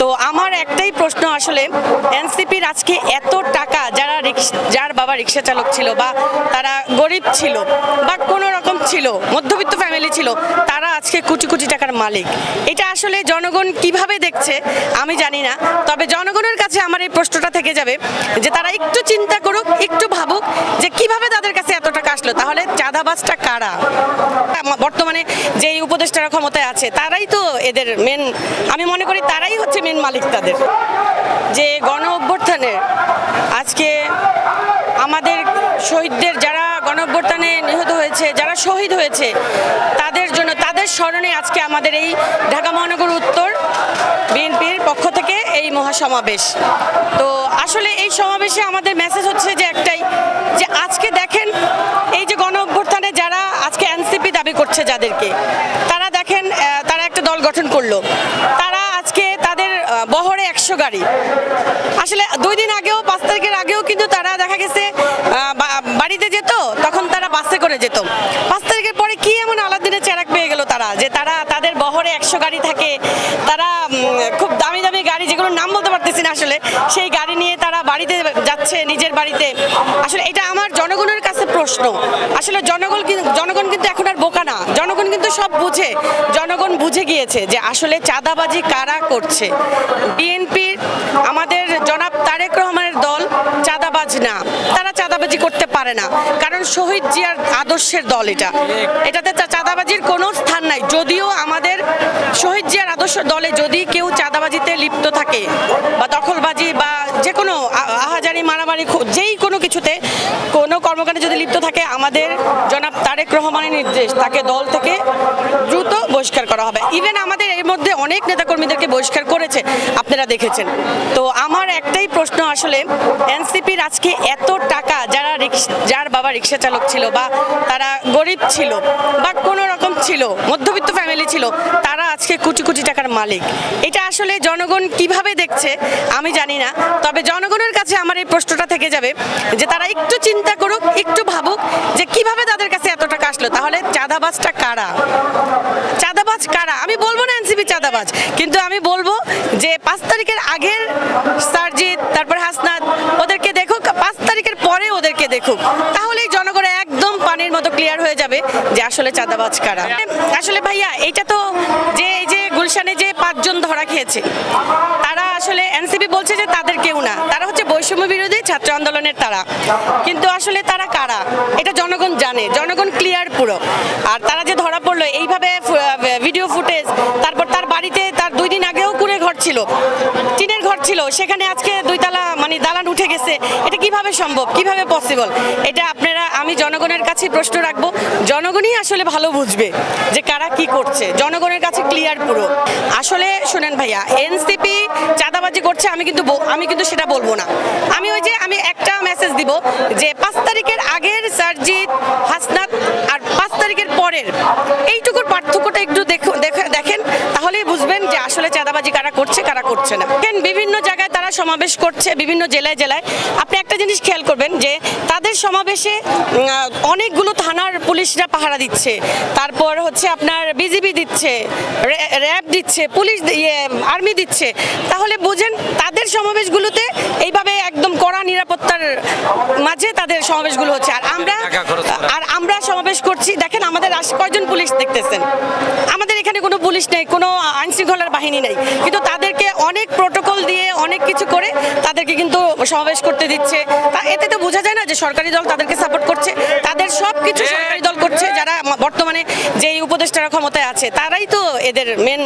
তো আমার একটাই প্রশ্ন আসলে এনসিপির আজকে এত টাকা যারা যার বাবা রিক্সা চালক ছিল বা তারা গরিব ছিল বা কোনো রকম ছিল, মধ্যবিত্ত ফ্যামিলি ছিল, তারা আজকে কোটি কোটি টাকার মালিক। এটা আসলে জনগণ কীভাবে দেখছে, আমি জানি না। তবে জনগণের কাছে আমার এই প্রশ্নটা থেকে যাবে যে তারা একটু চিন্তা করুক, একটু ভাবুক যে কীভাবে তাদের কাছে এত আসলো, তাহলে চাঁদাবাজটা কারা? বর্তমানে যে উপদেষ্টারা ক্ষমতায় আছে, তারাই তো এদের মেন আমি মনে করি তারাই হচ্ছে মেন মালিক তাদের। যে গণ অভ্যর্থনে আজকে আমাদের শহীদদের, যারা গণ অভ্যর্থনে নিহত হয়েছে, যারা শহীদ হয়েছে, তাদের স্মরণে আজকে আমাদের এই ঢাকা মহানগর উত্তর বিএনপির পক্ষ থেকে এই মহাসমাবেশ। তো আসলে এই সমাবেশে আমাদের মেসেজ হচ্ছে যে একটাই, যে আজকে দেখেন এই যে গণ অভ্যুত্থানে যারা আজকে এনসিপি দাবি করছে যাদেরকে, তারা দেখেন তারা একটা দল গঠন করল। তারা আজকে তাদের বহরে একশো গাড়ি। আসলে দুই দিন আগেও, পাঁচ তারিখের আগেও কিন্তু তারা দেখা গেছে বাড়িতে যেত, তখন তারা বাসে করে যেত। পাঁচ একশো গাড়ি থাকে। তারা খুব দামি দামি গাড়ি, যেগুলোর নাম বলতে পারতেছি না আসলে, সেই গাড়ি নিয়ে তারা বাড়িতে যাচ্ছে নিজের বাড়িতে। আসলে এটা আমার জনগণের কাছে প্রশ্ন। আসলে জনগণ জনগণ কিন্তু এখন আর বোকা না। জনগণ কিন্তু সব বুঝে। জনগণ বুঝে গিয়েছে যে আসলে চাঁদাবাজি কারা করছে। বিএনপির আমাদের জনাব তারেক রহমানের দল চাঁদাবাজ না। তারা চাঁদাবাজি করতে পারে না। কারণ শহীদ জিয়ার আদর্শের দল এটা। এটাতে চাঁদাবাজির কোনো স্থান নাই। যদিও আমাদের শহীদ জিয়ার আদর্শ দলে যদি কেউ চাঁদাবাজিতে লিপ্ত থাকে বা দখলবাজি বা যে কোনো আহাজারি, মারামারি যেই কোনো কিছুতে কোনো কর্মকাণ্ডে যদি লিপ্ত থাকে, আমাদের জনাব তারেক রহমানের নির্দেশ তাকে দল থেকে দ্রুত বহিষ্কার করা হবে। ইভেন আমাদের এর মধ্যে অনেক নেতাকর্মীদেরকে বহিষ্কার করেছে। আপনারা দেখেছেন। তো আমার একটাই প্রশ্ন আসলে, এনসিপির আজকে এত টাকা যারা বাবা রিক্সা চালক ছিল বা তারা গরিব ছিল বা কোনো রকম ছিল, মধ্যবিত্ত ফ্যামিলি ছিল, তারা আজকে কোটি কোটি টাকার মালিক। এটা আসলে জনগণ কীভাবে দেখছে, আমি জানি না। তবে জনগণের কাছে আমার এই প্রশ্নটা থেকে যাবে যে তারা একটু চিন্তা করুক, একটু ভাবুক যে কীভাবে তাদের কাছে এত টাকা আসলো। তাহলে চাঁদাবাজটা কারা? চাঁদাবাজ কারা? আমি বলব না এনসিপি চাঁদাবাজ, কিন্তু আমি বলব যে পাঁচ তারিখের আগের সারজিৎ তারপর হাসনাত ওদেরকে দেখুক পাঁচ তারিখের পরে দেখুক। তাহলেই জনগণ একদম পানির মতো ক্লিয়ার হয়ে যাবে যে আসলে চাঁদাবাজ কারা। আসলে ভাইয়া এটা তো যে, এই যে গুলশানে যে পাঁচজন ধরা খেয়েছে, তারা আসলে এনসিপি বলছে যে তাদের কেউ না। তারা হচ্ছে বৈষম্য বিরোধী ছাত্র আন্দোলনের তারা। কিন্তু আসলে তারা কারা? এটা জনগণ জানে। জনগণ ক্লিয়ার পুরো। আর তারা যে ধরা পড়ল, এইভাবে ভিডিও ফুটেজ তারপর তার বাড়িতে তার দুই দিন আগেও কুড়ে ঘর ছিল। টিনের ঘর ছিল। সেখানে আজকে দুইতলা মানে দালান উঠে গেছে। এটা কীভাবে সম্ভব? কীভাবে পসিবল এটা আপনারা, আমি জনগণের কাছে প্রশ্ন রাখব। জনগণই আসলে ভালো বুঝবে যে কারা কি করছে। জনগণের কাছে ক্লিয়ার পুরো। আসলে শুনেন ভাইয়া এনসিপি চাঁদাবাজি করছে, আমি কিন্তু আমি কিন্তু সেটা বলব না। আমি ওই যে, আমি একটা মেসেজ দিব যে পাঁচ তারিখের আগের সারজিৎ হাসনাত আর পাঁচ তারিখের পরের এইটুকুর পার্থক্যটা একটু দেখুন দেখে- দেখেন তাহলেই বুঝবেন যে আসলে চাঁদাবাজি কারা করছে কারা করছে না দেখেন বিভিন্ন জায়গায় তারা সমাবেশ করছে বিভিন্ন জেলায় জেলায়। আপনি একটা জিনিস খেয়াল করবেন যে তাদের সমাবেশে অনেকগুলো থানার পুলিশরা পাহারা দিচ্ছে। তারপর হচ্ছে আপনার বিজিবি দিচ্ছে র্যাব দিচ্ছে পুলিশ ইয়ে আর্মি দিচ্ছে। তাহলে বুঝেন তাদের সমাবেশগুলোতে এইভাবে একদম কড়া নিরাপত্তার মাঝে তাদের সমাবেশগুলো হচ্ছে। আর আমরা। আর আমরা সমাবেশ করছি দেখেন আমাদের আশ কয়জন পুলিশ দেখতেছেন? আমাদের এখানে কোনো পুলিশ নেই কোনো আইনশৃঙ্খলার বাহিনী নেই। কিন্তু তাদেরকে অনেক প্রোটোকল দিয়ে অনেক কিছু করে তাদেরকে কিন্তু সমাবেশ করতে দিচ্ছে। তা এতে তো বোঝা যায় না যে সরকারি দল তাদেরকে সাপোর্ট করছে। তাদের সব কিছু সরকারি দল করছে যারা বর্তমানে যে উপদেষ্টারা ক্ষমতায় আছে তারাই তো এদের মেন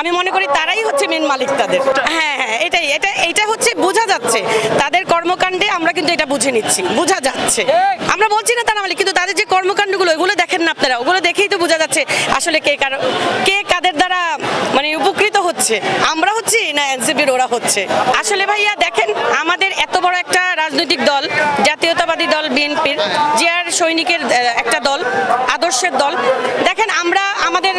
আমি মনে করি তারাই হচ্ছে মেন মালিক তাদের। হ্যাঁ হ্যাঁ এটাই এটা এটা হচ্ছে বোঝা যাচ্ছে। তাদের কর্মকাণ্ডে আমরা কিন্তু এটা বুঝে নিচ্ছি বোঝা যাচ্ছে। আমরা বলছি না তারা মালিক কিন্তু তাদের যে কর্মকাণ্ডগুলো ওগুলো দেখেন না আপনারা ওগুলো দেখেই তো বোঝা যাচ্ছে আসলে কে কার কে কাদের দ্বারা মানে উপকৃত হচ্ছে। আমরা হচ্ছি না এনসিপির ওরা হচ্ছে। আসলে ভাইয়া দেখেন আমাদের এত বড় একটা রাজনৈতিক দল জাতীয়তাবাদী দল বিএনপির, জিয়ার সৈনিকের একটা দল, আদর্শের দল। দেখেন, আমরা আমাদের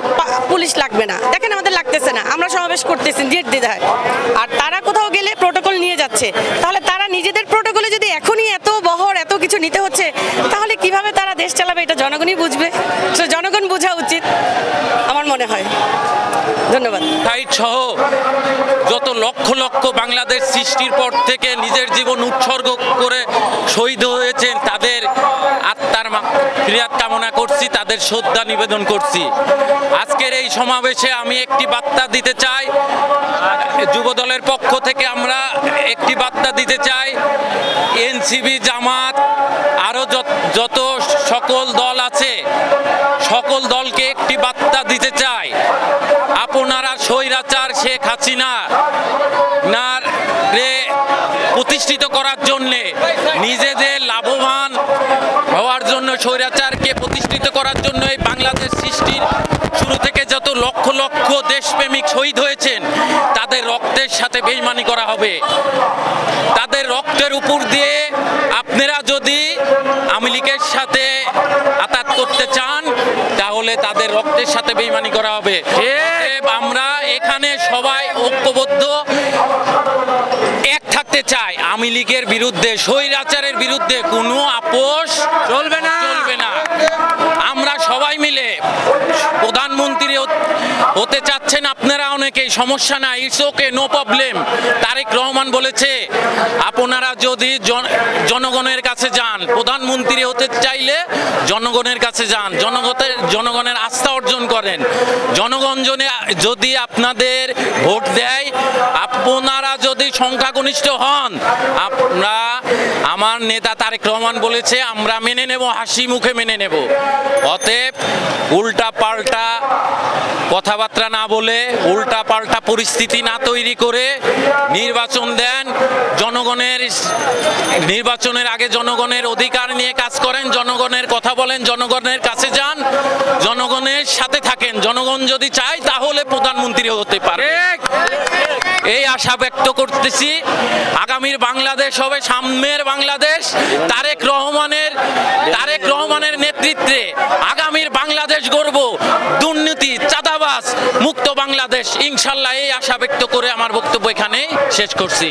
পুলিশ লাগবে না। দেখেন, আমাদের লাগতেছে না। আমরা সমাবেশ করতেছি নির্দ্বিধায় আর তারা কোথাও গেলে প্রোটোকল নিয়ে যাচ্ছে। তাহলে তারা নিজেদের প্রোটোকলে যদি এখনই এত বহর, এত কিছু নিতে হচ্ছে, তাহলে কীভাবে তারা দেশ চালাবে এটা জনগণই বুঝবে। তো জনগণ বোঝা উচিত, আমার মনে হয়। ধন্যবাদ। সাইট সহ যত লক্ষ লক্ষ বাংলাদেশ সৃষ্টির পর থেকে নিজের জীবন উৎসর্গ করে শহীদ হয়েছেন, তাদের আত্মার ফিরিয়াদ কামনা করছি, তাদের শ্রদ্ধা নিবেদন করছি। আজকের এই সমাবেশে আমি একটি বার্তা দিতে চাই, যুবদলের পক্ষ থেকে আমরা একটি বার্তা দিতে চাই এনসিবি জামাত আরও যত সকল দল আছে। সকল দলকে একটি বার্তা দিতে চাই। আপনারা স্বৈরাচার শেখ হাসিনা রে প্রতিষ্ঠিত করার জন্যে নিজেদের লাভবান হওয়ার জন্য, স্বৈরাচারকে প্রতিষ্ঠিত করার জন্য এই বাংলাদেশ সৃষ্টির শুরু থেকে যত লক্ষ লক্ষ দেশপ্রেমিক শহীদ হয়েছেন, তাদের রক্তের সাথে বেইমানি করা হবে। তাদের রক্তের উপর দিয়ে আপনারা যদি সাথে আতাত করতে চান তাহলে তাদের রক্তের সাথে বেইমানি করা হবে। আমরা এখানে সবাই ঐক্যবদ্ধ এক থাকতে চাই। আমি লীগের বিরুদ্ধে স্বৈরাচারের বিরুদ্ধে কোনো আপোষ চলবে না। চলবে না আমরা সবাই মিলে প্রধানমন্ত্রী হত- হতে চাচ্ছেন আপনারা অনেকেই, সমস্যা নাই it's okay no problem Tarique Rahman বলেছে, আপনারা যদি জনগণের কাছে যান, প্রধানমন্ত্রী হতে চাইলে জনগণের কাছে যান জনগণের জনগণের আস্থা অর্জন করেন। জনগণ জনে- যদি আপনাদের ভোট দেয়, আপনারা যদি সংখ্যাগরিষ্ঠ হন, আমরা আমার নেতা তারেক রহমান বলেছে, আমরা মেনে নেব, হাসি মুখে মেনে নেব। অতএব উল্টা পাল্টা কথাবার্তা না বলে উল্টা পাল্টা পরিস্থিতি না তৈরি করে নির্বাচন দেন। জনগণের নির্বাচনের আগে জনগণের অধিকার নিয়ে কাজ করেন জনগণের কথা বলেন জনগণের কাছে যান জনগণের সাথে থাকেন। জনগণ যদি চায় তাহলে প্রধানমন্ত্রী হতে পারে এই আশা ব্যক্ত করতেছি আগামীর বাংলাদেশ হবে সামনের বাংলাদেশ। তারেক রহমানের তারেক রহমানের নেতৃত্বে আগামীর বাংলাদেশ গড়ব। চাঁদাবাজ মুক্ত বাংলাদেশ ইনশাল্লাহ এই আশা ব্যক্ত করে আমার বক্তব্য এখানে শেষ করছি।